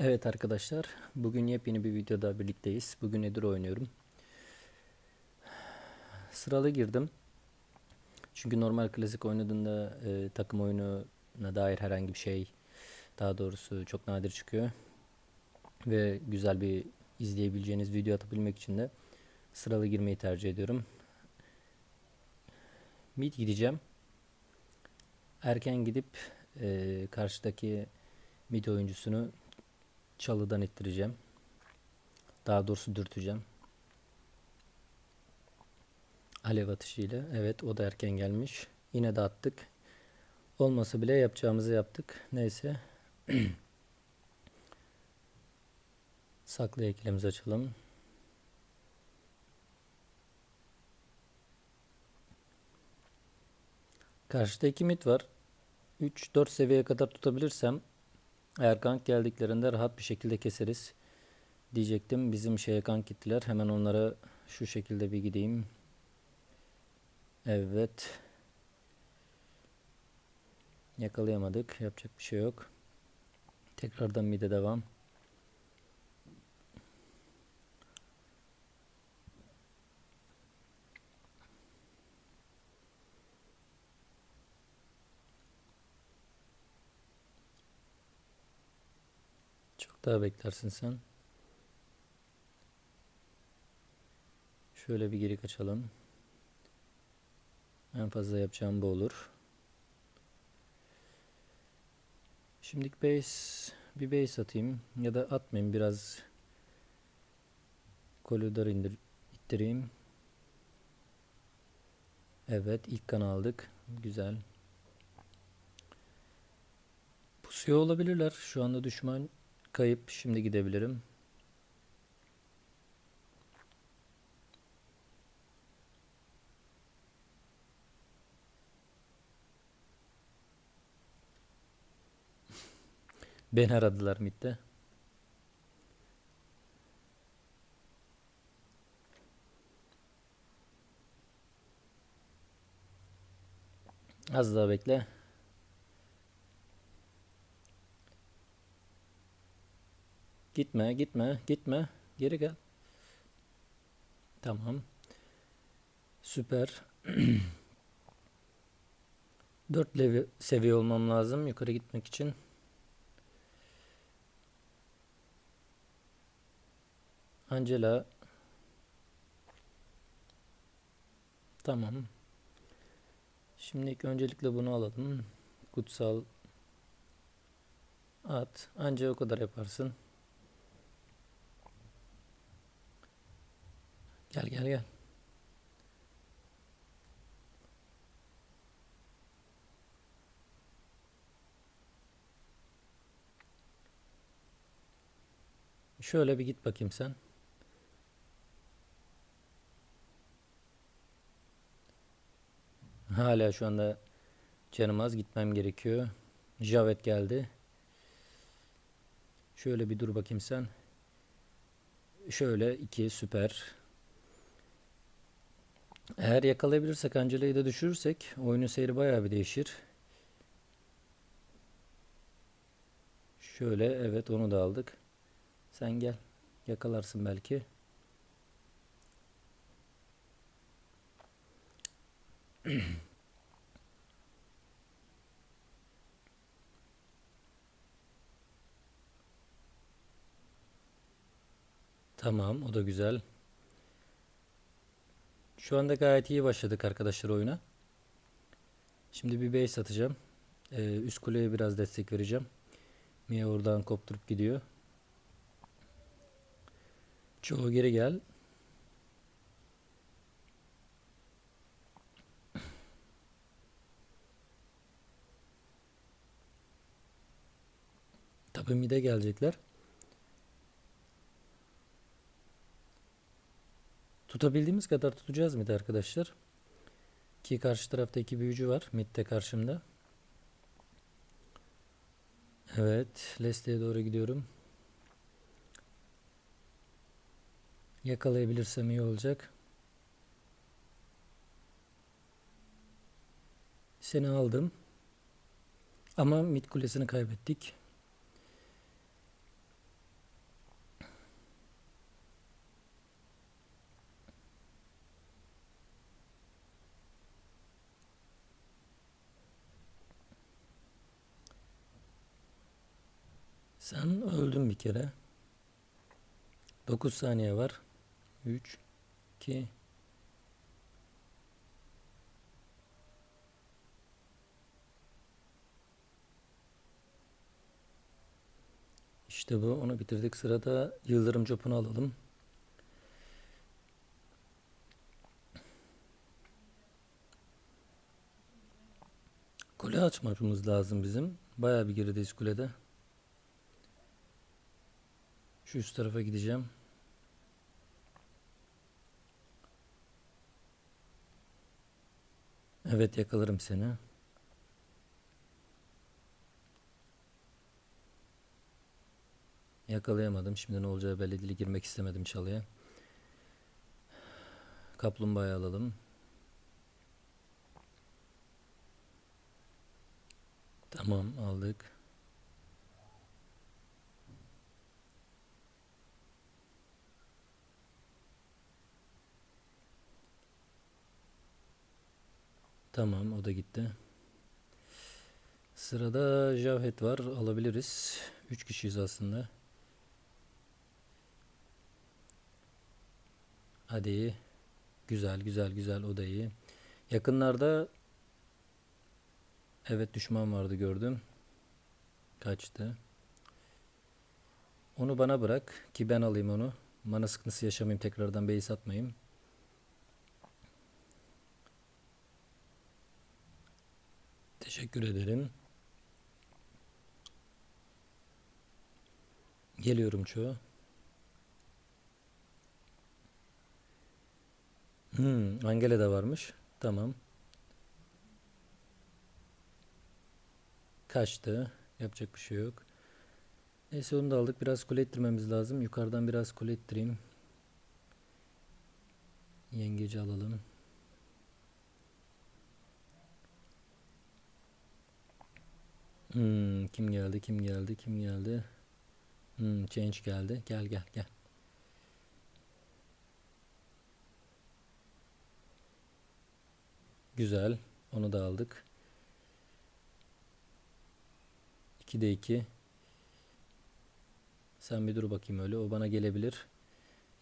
Evet arkadaşlar, bugün yepyeni bir videoda birlikteyiz. Bugün Edir oynuyorum. Sıralı girdim. Çünkü normal klasik oynadığında e, takım oyununa dair herhangi bir şey, daha doğrusu çok nadir çıkıyor. Ve güzel bir izleyebileceğiniz video atabilmek için de sıralı girmeyi tercih ediyorum. Mid gideceğim. Erken gidip e, karşıdaki mid oyuncusunu çalıdan ittireceğim. Daha doğrusu dürteceğim. Alev atışıyla. Evet o da erken gelmiş. Yine de attık. Olmasa bile yapacağımızı yaptık. Neyse. Saklı eklemimizi açalım. Karşıda iki mit var. 3-4 seviyeye kadar tutabilirsem eğer gank geldiklerinde rahat bir şekilde keseriz diyecektim. Bizim şeye gank gittiler. Hemen onlara şu şekilde bir gideyim. Evet. Yakalayamadık. Yapacak bir şey yok. Tekrardan mide devam. Daha beklersin sen. Şöyle bir geri kaçalım. En fazla yapacağım bu olur. Şimdilik base bir base atayım ya da atmayayım biraz koridor indir ittireyim. Evet ilk kan aldık. Güzel. Pusuyor olabilirler. Şu anda düşman kayıp. Şimdi gidebilirim. Beni aradılar midde. Az daha bekle. Gitme, gitme, gitme. Geri gel. Tamam. Süper. 4 levi seviye olmam lazım yukarı gitmek için. Angela. Tamam. Şimdi öncelikle bunu alalım. Kutsal at. Anca o kadar yaparsın. Gel gel gel. Şöyle bir git bakayım sen. Hala şu anda canım az gitmem gerekiyor. Javet geldi. Şöyle bir dur bakayım sen. Şöyle iki süper. Eğer yakalayabilirsek Angela'yı da düşürürsek oyunun seyri bayağı bir değişir. Şöyle evet onu da aldık. Sen gel. Yakalarsın belki. Tamam, o da güzel. Şu anda gayet iyi başladık arkadaşlar oyuna. Şimdi bir base atacağım. Ee, üst kuleye biraz destek vereceğim. Mia oradan kopturup gidiyor. Çoğu geri gel. Tabii mide gelecekler. Tutabildiğimiz kadar tutacağız mid arkadaşlar. Ki karşı tarafta iki büyücü var. Mid'de karşımda. Evet. Leslie'ye doğru gidiyorum. Yakalayabilirsem iyi olacak. Seni aldım. Ama mid kulesini kaybettik. Sen öldün bir kere. 9 saniye var. 3 2 İşte bu. Onu bitirdik. Sırada Yıldırım Cop'unu alalım. Kule açmamız lazım bizim. Bayağı bir gerideyiz kulede. Şu üst tarafa gideceğim. Evet yakalarım seni. Yakalayamadım. Şimdi ne olacağı belli değil. Girmek istemedim çalıya. Kaplumbağayı alalım. Tamam aldık. Tamam o da gitti. Sırada Javhet var. Alabiliriz. 3 kişiyiz aslında. Hadi. Güzel güzel güzel o da iyi. Yakınlarda evet düşman vardı gördüm. Kaçtı. Onu bana bırak ki ben alayım onu. Mana sıkıntısı yaşamayayım tekrardan base atmayayım. Teşekkür ederim. Geliyorum çoğu. Hmm, Angela da varmış. Tamam. Kaçtı. Yapacak bir şey yok. Neyse onu da aldık. Biraz kule ettirmemiz lazım. Yukarıdan biraz kule ettireyim. Yengeci alalım. Hmm, kim geldi? Kim geldi? Kim geldi? Hmm, change geldi. Gel gel gel. Güzel. Onu da aldık. 2'de 2. Sen bir dur bakayım öyle. O bana gelebilir.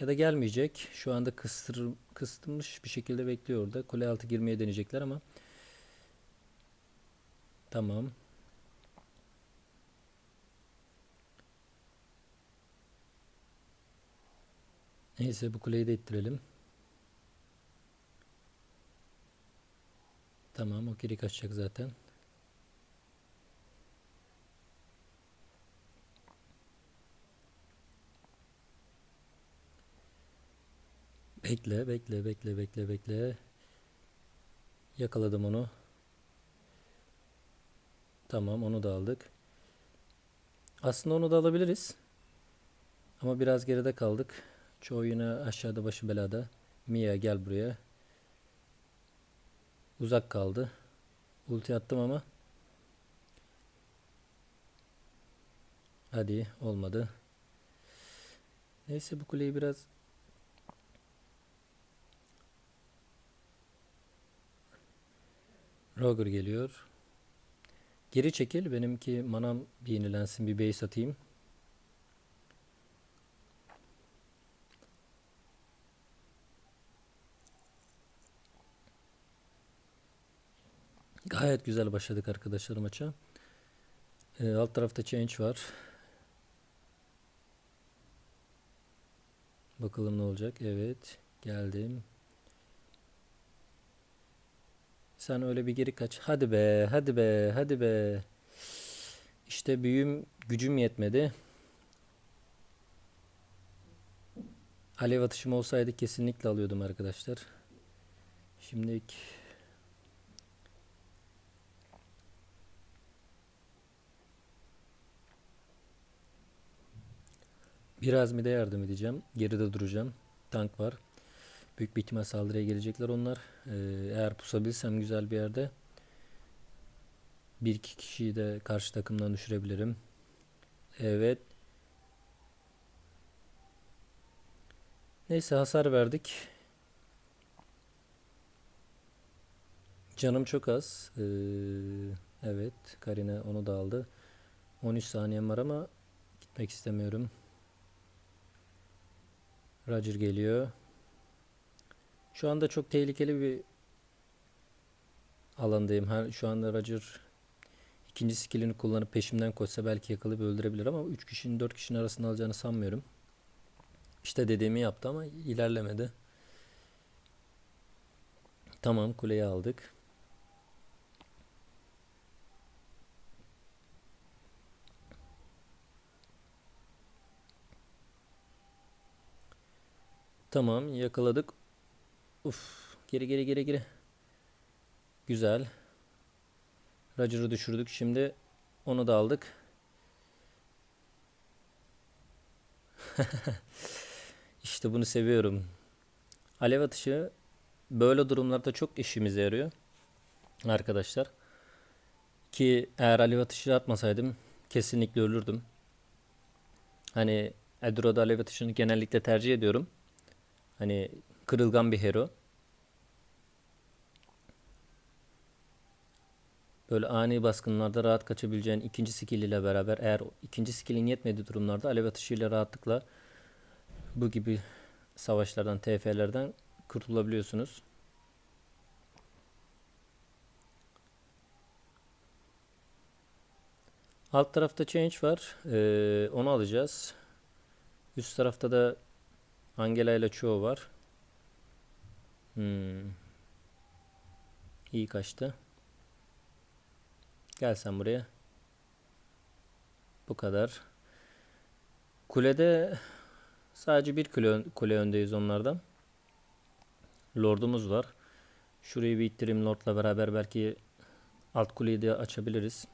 Ya da gelmeyecek. Şu anda kıstır, kıstırmış bir şekilde bekliyor orada. Kule altı girmeye deneyecekler ama. Tamam. Neyse bu kuleyi de ittirelim. Tamam o geri kaçacak zaten. Bekle bekle bekle bekle bekle. Yakaladım onu. Tamam onu da aldık. Aslında onu da alabiliriz. Ama biraz geride kaldık. Çoğu yine aşağıda başı belada. Mia gel buraya. Uzak kaldı. Ulti attım ama. Hadi olmadı. Neyse bu kuleyi biraz Roger geliyor. Geri çekil. Benimki manam bir yenilensin. Bir base atayım. Gayet güzel başladık arkadaşlar maça. Ee, alt tarafta change var. Bakalım ne olacak. Evet. Geldim. Sen öyle bir geri kaç. Hadi be. Hadi be. Hadi be. İşte büyüm gücüm yetmedi. Alev atışım olsaydı kesinlikle alıyordum arkadaşlar. Şimdilik Biraz mide yardım edeceğim. Geride duracağım. Tank var. Büyük bir ihtimal saldırıya gelecekler onlar. Ee, eğer pusabilsem güzel bir yerde bir iki kişiyi de karşı takımdan düşürebilirim. Evet. Neyse hasar verdik. Canım çok az. Ee, evet. Karina onu da aldı. 13 saniyem var ama Pek istemiyorum. Roger geliyor. Şu anda çok tehlikeli bir alandayım. Ha, şu anda Roger ikinci skillini kullanıp peşimden koşsa belki yakalayıp öldürebilir ama 3 kişinin 4 kişinin arasında alacağını sanmıyorum. İşte dediğimi yaptı ama ilerlemedi. Tamam kuleyi aldık. Tamam yakaladık. Uf geri geri geri geri. Güzel. Roger'ı düşürdük. Şimdi onu da aldık. İşte bunu seviyorum. Alev atışı böyle durumlarda çok işimize yarıyor. Arkadaşlar. Ki eğer alev atışı atmasaydım kesinlikle ölürdüm. Hani Edro'da alev atışını genellikle tercih ediyorum. Hani kırılgan bir hero. Böyle ani baskınlarda rahat kaçabileceğin ikinci skill ile beraber eğer ikinci skillin yetmediği durumlarda alev atışıyla rahatlıkla bu gibi savaşlardan, TF'lerden kurtulabiliyorsunuz. Alt tarafta change var. Ee, onu alacağız. Üst tarafta da Angela ile Cho var. Hmm. İyi kaçtı. Gel sen buraya. Bu kadar. Kulede sadece bir kule, kule öndeyiz onlardan. Lordumuz var. Şurayı bir ittireyim Lord'la beraber belki alt kuleyi de açabiliriz.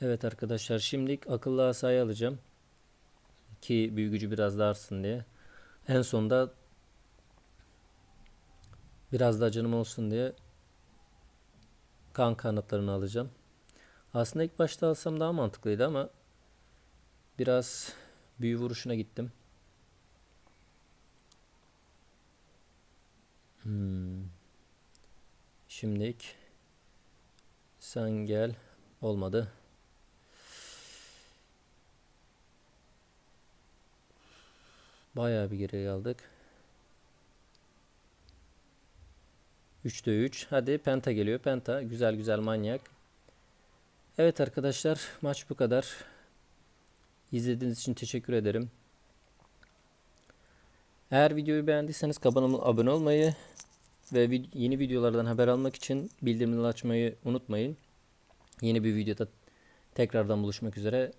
Evet arkadaşlar şimdilik akıllı asayı alacağım. Ki büyü gücü biraz daha artsın diye. En sonda biraz da canım olsun diye kan kanatlarını alacağım. Aslında ilk başta alsam daha mantıklıydı ama biraz büyü vuruşuna gittim. Hmm. Şimdilik sen gel. Olmadı. Bayağı bir geriye aldık. 3'te 3. Hadi penta geliyor. Penta. Güzel güzel manyak. Evet arkadaşlar maç bu kadar. İzlediğiniz için teşekkür ederim. Eğer videoyu beğendiyseniz kanalıma abone olmayı ve vid- yeni videolardan haber almak için bildirimleri açmayı unutmayın. Yeni bir videoda tekrardan buluşmak üzere.